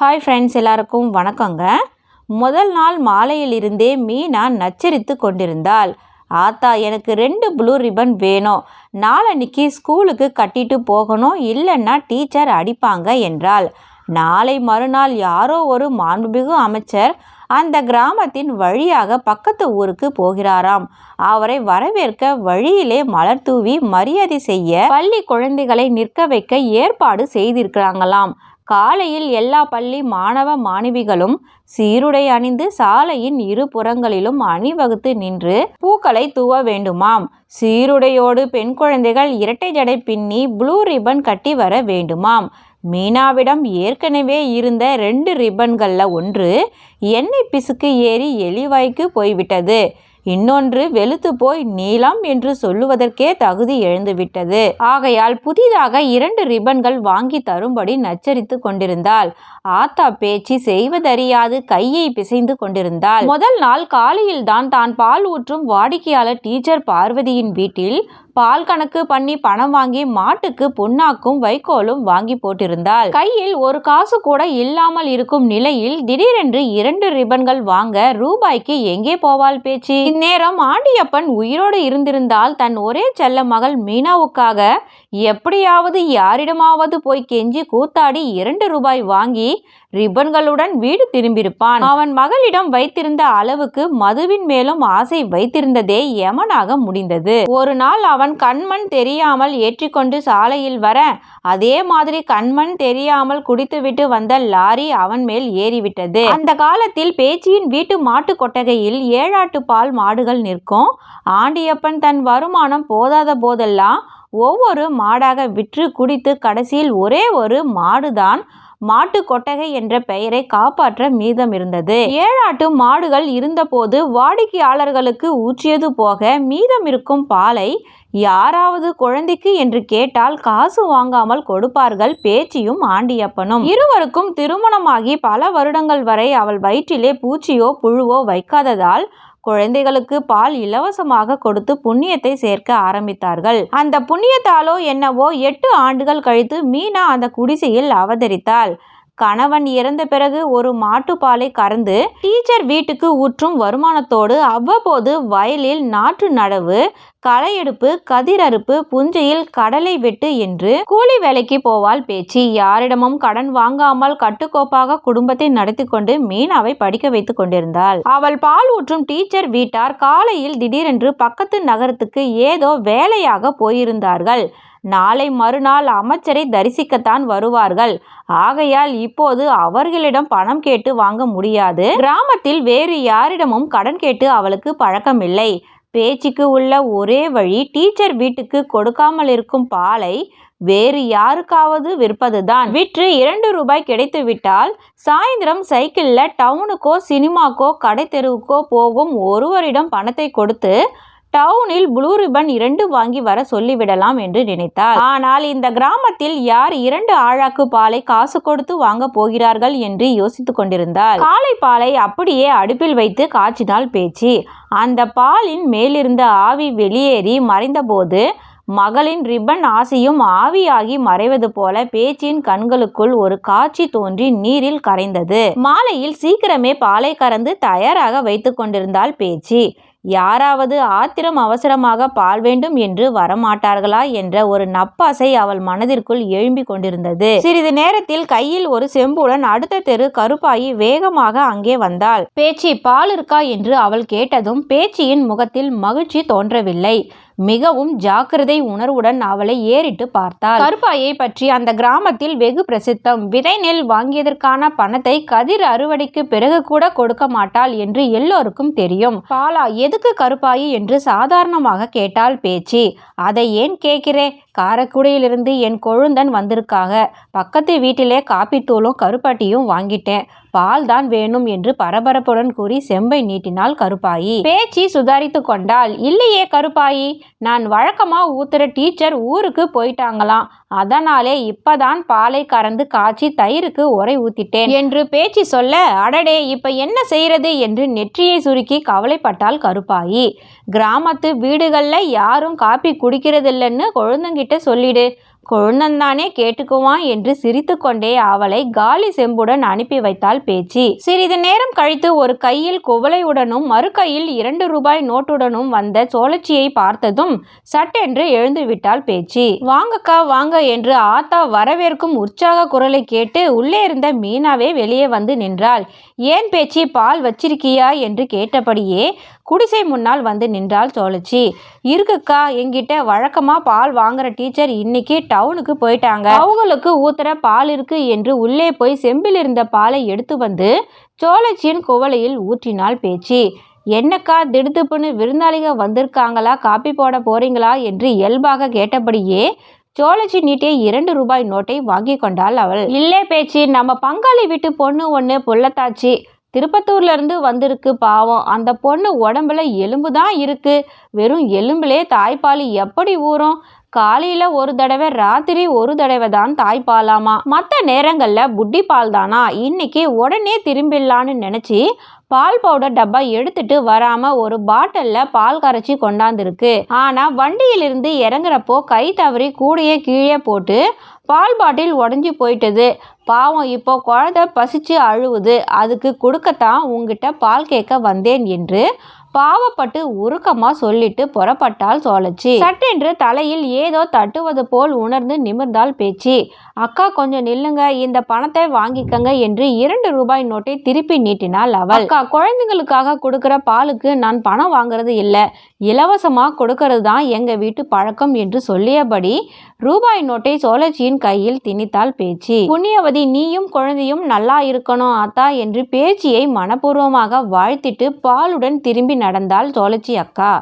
Hi friends எல்லாருக்கும் வணக்கங்க. முதல் நாள் மாலையிலிருந்தே மீனா நச்சரித்து கொண்டிருந்தாள். ஆத்தா எனக்கு ரெண்டு ப்ளூ ரிப்பன் வேணும். நாளன்னைக்கு ஸ்கூலுக்கு கட்டிட்டு போகணும் இல்லைன்னா டீச்சர் அடிப்பாங்க என்றாள். நாளை மறுநாள் யாரோ ஒரு மாண்புமிகு அமைச்சர் அந்த கிராமத்தின் வழியாக பக்கத்து ஊருக்கு போகிறாராம். அவரை வரவேற்க வழியிலே மலர் தூவி மரியாதை செய்ய பள்ளி குழந்தைகளை நிற்க வைக்க ஏற்பாடு செய்திருக்கிறாங்களாம். காலையில் எல்லா பள்ளி மாணவ மாணவிகளும் சீருடை அணிந்து சாலையின் இரு புறங்களிலும் அணிவகுத்து நின்று பூக்களை தூவ வேண்டுமாம். சீருடையோடு பெண் குழந்தைகள் இரட்டை ஜடை பின்னி ப்ளூ ரிப்பன் கட்டி வர வேண்டுமாம். மீனாவிடம் ஏற்கனவே இருந்த ரெண்டு ரிப்பன்களில் ஒன்று எண்ணெய் பிசுக்கு ஏறி எலிவாய்க்கு போய்விட்டது. இன்னொன்று வெளுத்து போய் நீளம் என்று சொல்லுவதற்கே தகுதி எழுந்துவிட்டது. ஆகையால் புதிதாக இரண்டு ரிப்பன்கள் வாங்கி தரும்படி நச்சரித்து கொண்டிருந்தாள். ஆத்தா பேச்சு செய்வதறியாது கையை பிசைந்து கொண்டிருந்தாள். முதல் நாள் காலையில் தான் தான் பால் ஊற்றும் வாடிக்கையாளர் டீச்சர் பார்வதியின் வீட்டில் பால் கணக்கு பண்ணி பணம் வாங்கி மாட்டுக்கு புண்ணாக்கும் வைக்கோலும் வாங்கி போட்டிருந்தாள். கையில் ஒரு காசு கூட இல்லாமல் இருக்கும் நிலையில் திடீரென்று இரண்டு ரிப்பன்கள் வாங்க ரூபாய்க்கு எங்கே போவாள் பேச்சு? இந்நேரம் ஆண்டியப்பன் உயிரோடு இருந்திருந்தால் தன் ஒரே செல்ல மகள் மீனாவுக்காக எப்படியாவது யாரிடமாவது போய் கெஞ்சி கூத்தாடி இரண்டு ரூபாய் வாங்கி ரிப்பன்களுடன் வீடு திரும்பியிருப்பான். அவன் மகளிடம் வைத்திருந்த அளவுக்கு மதுவின் மேலும் ஆசை வைத்திருந்ததே யமனாக முடிந்தது. ஒரு நாள் அவன் கண்மண் தெரியாமல் ஏற்றிக்கொண்டு சாலையில் வர அதே மாதிரி கண்மண் தெரியாமல் குடித்துவிட்டு வந்த லாரி அவன் மேல் ஏறிவிட்டது. அந்த காலத்தில் பேச்சியின் வீட்டு மாட்டு கொட்டகையில் ஏழாட்டு பால் மாடுகள் நிற்கும். ஆண்டியப்பன் தன் வருமானம் போதாத போதெல்லாம் ஒவ்வொரு மாடாக விற்று குடித்து கடைசியில் ஒரே ஒரு மாடுதான் மாட்டு கொட்டகை என்ற பெயரை காப்பாற்ற மீதம் இருந்தது. ஏழாட்டு மாடுகள் இருந்தபோது வாடிக்கையாளர்களுக்கு ஊற்றியது போக மீதம் இருக்கும் பாலை யாராவது குழந்தைக்கு என்று கேட்டால் காசு வாங்காமல் கொடுப்பார்கள் பேச்சியும் ஆண்டியப்பனும். இருவருக்கும் திருமணமாகி பல வருடங்கள் வரை அவள் வயிற்றிலே பூச்சியோ புழுவோ வைக்காததால் குழந்தைகளுக்கு பால் இலவசமாக கொடுத்து புண்ணியத்தை சேர்க்க ஆரம்பித்தார்கள். அந்த புண்ணியத்தாலோ என்னவோ எட்டு ஆண்டுகள் கழித்து மீனா அந்த குடிசையில் அவதரித்தாள். கணவன் இறந்த பிறகு ஒரு மாட்டுப்பாலை கறந்து டீச்சர் வீட்டுக்கு ஊற்றும் வருமானத்தோடு அவ்வப்போது வயலில் நாற்று நடவு களையெடுப்பு கதிரறுப்பு புஞ்சையில் கடலை வெட்டு என்று கூலி வேலைக்கு போவாள் பேச்சு. யாரிடமும் கடன் வாங்காமல் கட்டுக்கோப்பாக குடும்பத்தை நடத்தி கொண்டு மீனாவை படிக்க வைத்துக் கொண்டிருந்தாள். அவள் பால் ஊற்றும் டீச்சர் வீட்டார் காலையில் திடீரென்று பக்கத்து நகரத்துக்கு ஏதோ வேலையாக போயிருந்தார்கள். நாளை மறுநாள் அமைச்சரை தரிசிக்கத்தான் வருவார்கள். ஆகையால் இப்போது அவர்களிடம் பணம் கேட்டு வாங்க முடியாது. கிராமத்தில் வேறு யாரிடமும் கடன் கேட்டு அவளுக்கு பழக்கமில்லை. பேச்சுக்கு உள்ள ஒரே வழி டீச்சர் வீட்டுக்கு கொடுக்காமல் இருக்கும் பாலை வேறு யாருக்காவது விற்பதுதான். விற்று இரண்டு ரூபாய் கிடைத்து விட்டால் சாயந்தரம் சைக்கிளில் டவுனுக்கோ சினிமாக்கோ கடை தெருவுக்கோ போகும் ஒருவரிடம் பணத்தை கொடுத்து டவுனில் ப்ளூ ரிப்பன் இரண்டு வாங்கி வர சொல்லிவிடலாம் என்று நினைத்தார். ஆனால் இந்த கிராமத்தில் யார் இரண்டு ஆழாக்கு பாலை காசு கொடுத்து வாங்க போகிறார்கள் என்று யோசித்துக் கொண்டிருந்தார். காலை பாலை அப்படியே அடுப்பில் வைத்து காய்ச்சினால் பேச்சு. அந்த பாலின் மேலிருந்த ஆவி வெளியேறி மறைந்தபோது மகளின் ரிப்பன் ஆசையும் ஆவியாகி மறைவது போல பேச்சின் கண்களுக்குள் ஒரு காட்சி தோன்றி நீரில் கரைந்தது. மாலையில் சீக்கிரமே பாலை கறந்து தயாராக வைத்து கொண்டிருந்தாள் பேச்சு. யாராவது ஆத்திரம் அவசரமாக பால் வேண்டும் என்று வரமாட்டார்களா என்ற ஒரு நப்பாசை அவள் மனதிற்குள் எழும்பிக் கொண்டிருந்தது. சிறிது நேரத்தில் கையில் ஒரு செம்புடன் அடுத்த தெரு கருப்பாயி வேகமாக அங்கே வந்தாள். பேச்சி பால் இருக்கா? என்று அவள் கேட்டதும் பேச்சியின் முகத்தில் மகிழ்ச்சி தோன்றவில்லை. மிகவும் ஜாக்கிரதை உணர்வுடன் அவளை ஏறிட்டு பார்த்தாள். கருப்பாயை பற்றி அந்த கிராமத்தில் வெகு பிரசித்தம். விதை நெல் வாங்கியதற்கான பணத்தை கதிர் அறுவடைக்கு பிறகு கூட கொடுக்க மாட்டாள் என்று எல்லோருக்கும் தெரியும். பாலா எதுக்கு கருப்பாயி? என்று சாதாரணமாக கேட்டால் பேச்சு. அதை ஏன் கேட்கிறே காரக்குடியிலிருந்து என் கொழுந்தன் வந்திருக்காக. பக்கத்து வீட்டிலே காப்பித்தூளும் கருப்பட்டியும் வாங்கிட்டேன். பால் தான் வேணும் என்று பரபரப்புடன் கூறி செம்பை நீட்டினாள் கருப்பாயி. பேச்சு சுதாரித்து கொண்டாள். இல்லையே கருப்பாயி நான் வழக்கமா ஊத்துற டீச்சர் ஊருக்கு போயிட்டாங்களாம். அதனாலே இப்பதான் பாலை கறந்து காய்ச்சி தயிருக்கு உரை ஊத்திட்டேன் என்று பேச்சு சொல்ல அடடே இப்ப என்ன செய்யறது? என்று நெற்றியை சுருக்கி கவலைப்பட்டாள் கருப்பாயி. கிராமத்து வீடுகளில் யாரும் காப்பி குடிக்கிறதில்லன்னு குழந்தைங்கிட்ட சொல்லிடு. குழந்தந்தானே கேட்டுக்குவான் என்று சிரித்துக்கொண்டே அவளை காலி செம்புடன் அனுப்பி வைத்தாள் பேச்சி. சிறிது நேரம் கழித்து ஒரு கையில் குவளையுடனும் மறு கையில் இரண்டு ரூபாய் நோட்டுடனும் வந்த சோழச்சியை பார்த்ததும் சட்டென்று எழுந்து விட்டாள் பேச்சி. வாங்கக்கா வாங்க என்று ஆத்தா வரவேற்கும் உற்சாக குரலை கேட்டு உள்ளே இருந்த மீனாவே வெளியே வந்து நின்றாள். ஏன் பேச்சி பால் வச்சிருக்கியா? என்று கேட்டபடியே குடிசை முன்னால் வந்து நின்றாள் சோழச்சி இருக்குக்கா என்கிட்ட வழக்கமா பால் வாங்குற டீச்சர் இன்னைக்கு டவுனுக்கு போயிட்டாங்க. அவங்களுக்கு ஊத்துற பால் இருக்கு என்று உள்ளே போய் செம்பில் இருந்த பாலை எடுத்து வந்து சோழச்சியின் குவளையில் ஊற்றினாள் பேச்சி. என்னக்கா திடுத்துப்புன்னு விருந்தாளிக வந்திருக்காங்களா? காப்பி போட போறீங்களா? என்று இயல்பாக கேட்டபடியே சோழச்சி நீட்டிய இரண்டு ரூபாய் நோட்டை வாங்கி கொண்டாள் அவள். இல்லே பேச்சு நம்ம பங்காளி வீட்டு பொண்ணு ஒன்று புள்ளத்தாச்சி. திருப்பத்தூர்லேருந்து வந்திருக்கு பாவம். அந்த பொண்ணு உடம்புல எலும்பு தான் இருக்குது வெறும் எலும்புலே தாய்ப்பால் எப்படி ஊறும்? காலையில் ஒரு தடவை ராத்திரி ஒரு தடவை தான் தாய்ப்பாலாமா? மற்ற நேரங்களில் புட்டி பால் தானா இன்னைக்கு உடனே திரும்பிடலான்னு நினச்சி பால் பவுடர் டப்பா எடுத்துட்டு வராம ஒரு பாட்டில்ல பால் கரைச்சி கொண்டாந்துருக்கு. ஆனா வண்டியிலிருந்து இறங்குறப்போ கை தவறி கூடையே கீழே போட்டு பால் பாட்டில் உடஞ்சி போயிட்டது. பாவம் இப்போ குழந்தை பசிச்சு அழுவுது. அதுக்கு கொடுக்கத்தான் உங்ககிட்ட பால் கேட்க வந்தேன் என்று பாவப்பட்டு உருக்கமா சொல்லிட்டு புறப்பட்டாள் சோழச்சி. சட்டென்று தலையில் ஏதோ தட்டுவது போல் உணர்ந்து நிமிர்ந்தால் பேச்சு. அக்கா கொஞ்சம் நில்லுங்க. இந்த பணத்தை வாங்கிக்கங்க என்று இரண்டு ரூபாய் நோட்டை திருப்பி நீட்டினாள் அவள். அக்கா குழந்தைங்களுக்காக கொடுக்கிற பாலுக்கு நான் பணம் வாங்குறது இல்லை. இலவசமாக கொடுக்கறது தான் எங்கள் வீட்டு பழக்கம் என்று சொல்லியபடி ரூபாய் நோட்டை சோழச்சியின் கையில் திணித்தாள் பேச்சு. புண்ணியவதி நீயும் குழந்தையும் நல்லா இருக்கணும் அத்தா என்று பேச்சியை மனப்பூர்வமாக வாழ்த்திட்டு பாலுடன் திரும்பி நடந்தாள் சோழச்சி அக்கா.